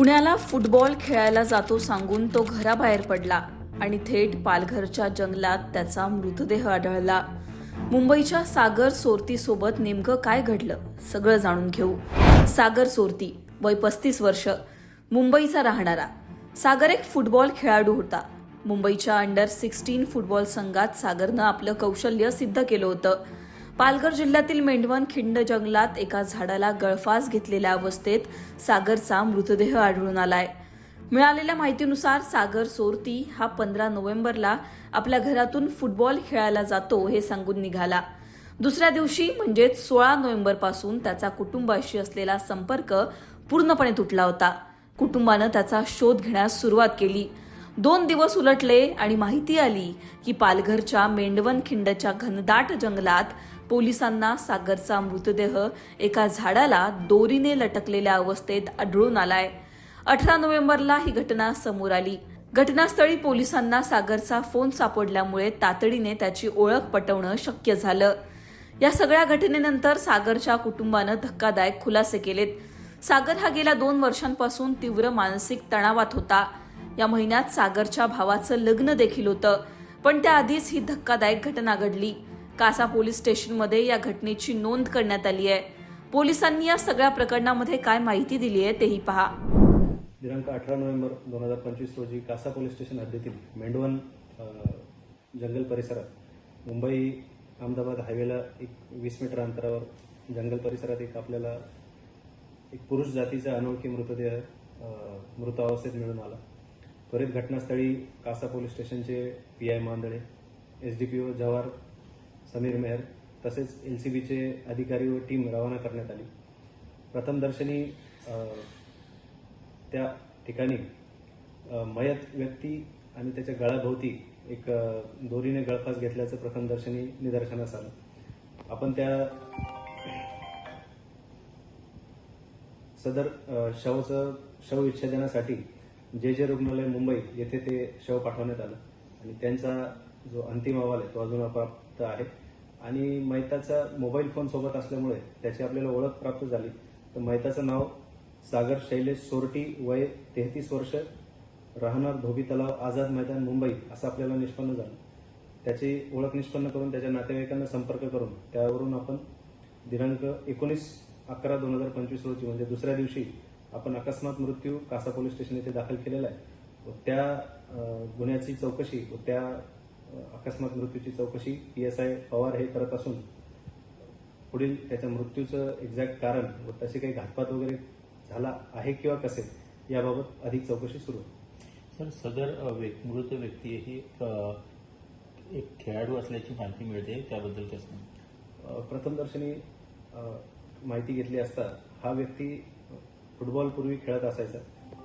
पुण्याला फुटबॉल खेळायला जातो सांगून तो घराबाहेर पडला आणि थेट पालघरच्या जंगलात त्याचा मृतदेह आढळला. मुंबईच्या सागर सोरती सोबत नेमकं काय घडलं सगळं जाणून घेऊ. सागर सोरती वय पस्तीस वर्ष मुंबईचा राहणारा. सागर एक फुटबॉल खेळाडू होता. मुंबईच्या अंडर सिक्स्टीन फुटबॉल संघात सागरनं आपलं कौशल्य सिद्ध केलं होतं. पालघर जिल्ह्यातील मेंढवण खिंड जंगलात एका झाडाला गळफास घेतलेल्या अवस्थेत सागरचा मृतदेह आढळून आलाय. मिळालेल्या माहितीनुसार सागर सोरती हा पंधरा नोव्हेंबरला आपल्या घरातून फुटबॉल खेळायला जातो हे सांगून निघाला. दुसऱ्या दिवशी म्हणजेच सोळा नोव्हेंबरपासून त्याचा कुटुंबाशी असलेला संपर्क पूर्णपणे तुटला होता. कुटुंबानं त्याचा शोध घेण्यास सुरुवात केली. दोन दिवस उलटले आणि माहिती आली की पालघरच्या मेंढवन खिंडच्या घनदाट जंगलात पोलिसांना सागरचा मृतदेह एका झाडाला दोरीने लटकलेल्या अवस्थेत आढळून आलाय. अठरा नोव्हेंबरला ही घटना समोर आली. घटनास्थळी पोलिसांना सागरचा फोन सापडल्यामुळे तातडीने त्याची ओळख पटवणं शक्य झालं. या सगळ्या घटनेनंतर सागरच्या कुटुंबानं धक्कादायक खुलासे केलेत. सागर हा गेल्या दोन वर्षांपासून तीव्र मानसिक तणावात होता. या महिन्यात सागरच्या भावाचं लग्न देखील होतं पण त्याआधीच ही धक्कादायक घटना घडली. कासा पोलीस स्टेशनमध्ये या घटनेची नोंद करण्यात आली आहे. पोलिसांनी या सगळ्या प्रकरणामध्ये काय माहिती दिली आहे तेही पहा. दिनांक अठरा नोव्हेंबर दोन हजार पंचवीस रोजी कासा पोलीस स्टेशन हद्दीतील मेंढवण जंगल परिसरात मुंबई अहमदाबाद हायवेला एक वीस मीटर अंतरावर जंगल परिसरात एक आपल्याला एक पुरुष जातीचा अनोळखी मृतदेह मृत अवस्थेत मिळून आला. त्वरित घटनास्थळी कासा पोलीस स्टेशनचे P I Mandale S D P O Jawhar Sameer Mehar तसेच एल सी बीचे अधिकारी व टीम रवाना करण्यात आली. प्रथमदर्शनी त्या ठिकाणी मयत व्यक्ती आणि त्याच्या गळाभोवती एक दोरीने गळफास घेतल्याचं प्रथमदर्शनी निदर्शनास आलं. आपण त्या सदर शवचं शव विच्छेदनासाठी जे जे रुग्णालय मुंबई येथे ते शव पाठवण्यात आलं. आणि त्यांचा जो अंतिम अहवाल आहे तो अजून अप्राप्त आहे. आणि मैताचा मोबाईल फोन सोबत असल्यामुळे त्याची आपल्याला ओळख प्राप्त झाली. तर मैताचं नाव सागर शैलेश सोरटी वय तेहतीस वर्ष राहणार धोबी तलाव आझाद मैदान मुंबई असं आपल्याला निष्पन्न झालं. त्याची ओळख निष्पन्न करून त्याच्या नातेवाईकांना संपर्क करून त्यावरून आपण दिनांक एकोणीस अकरा दोन हजार पंचवीस रोजी म्हणजे दुसऱ्या दिवशी आपण अकस्मात मृत्यू कासा पोलीस स्टेशन येथे दाखल केलेला आहे. व त्या गुन्ह्याची चौकशी व त्या अकस्मात मृत्यूची चौकशी पी एस आय पवार हे करत असून पुढील त्याच्या मृत्यूचं एक्झॅक्ट कारण व तसे काही घातपात वगैरे झाला आहे किंवा कसे याबाबत अधिक चौकशी सुरू सर सदर मृत व्यक्ती ही एक, खेळाडू असल्याची माहिती मिळते त्याबद्दल अ, प्रथमदर्शनी माहिती घेतली असता हा व्यक्ती फुटबॉल पूर्वी खेळत असायचा.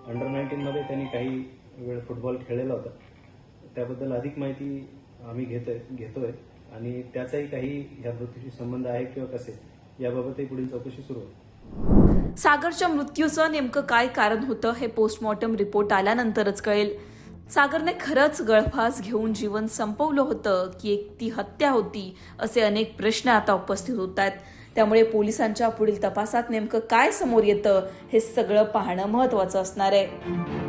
अंडर नाईन्टीनमध्ये त्यांनी काही वेळ फुटबॉल खेळलेला होता. त्याबद्दल अधिक माहिती आम्ही घेतोय घेतोय. आणि त्याचाही काही या मृत्यूशी संबंध आहे किंवा कसे याबाबतही पुढील चौकशी सुरू आहे सागरच्या मृत्यूचं नेमकं काय कारण होतं हे पोस्टमॉर्टम रिपोर्ट आल्यानंतरच कळेल. सागरने खरंच गळफास घेऊन जीवन संपवलं होतं की एक ती हत्या होती असे अनेक प्रश्न आता उपस्थित होत आहेत. त्यामुळे पोलिसांच्या पुढील तपासात नेमकं काय समोर येतं हे सगळं पाहणं महत्वाचं असणार आहे.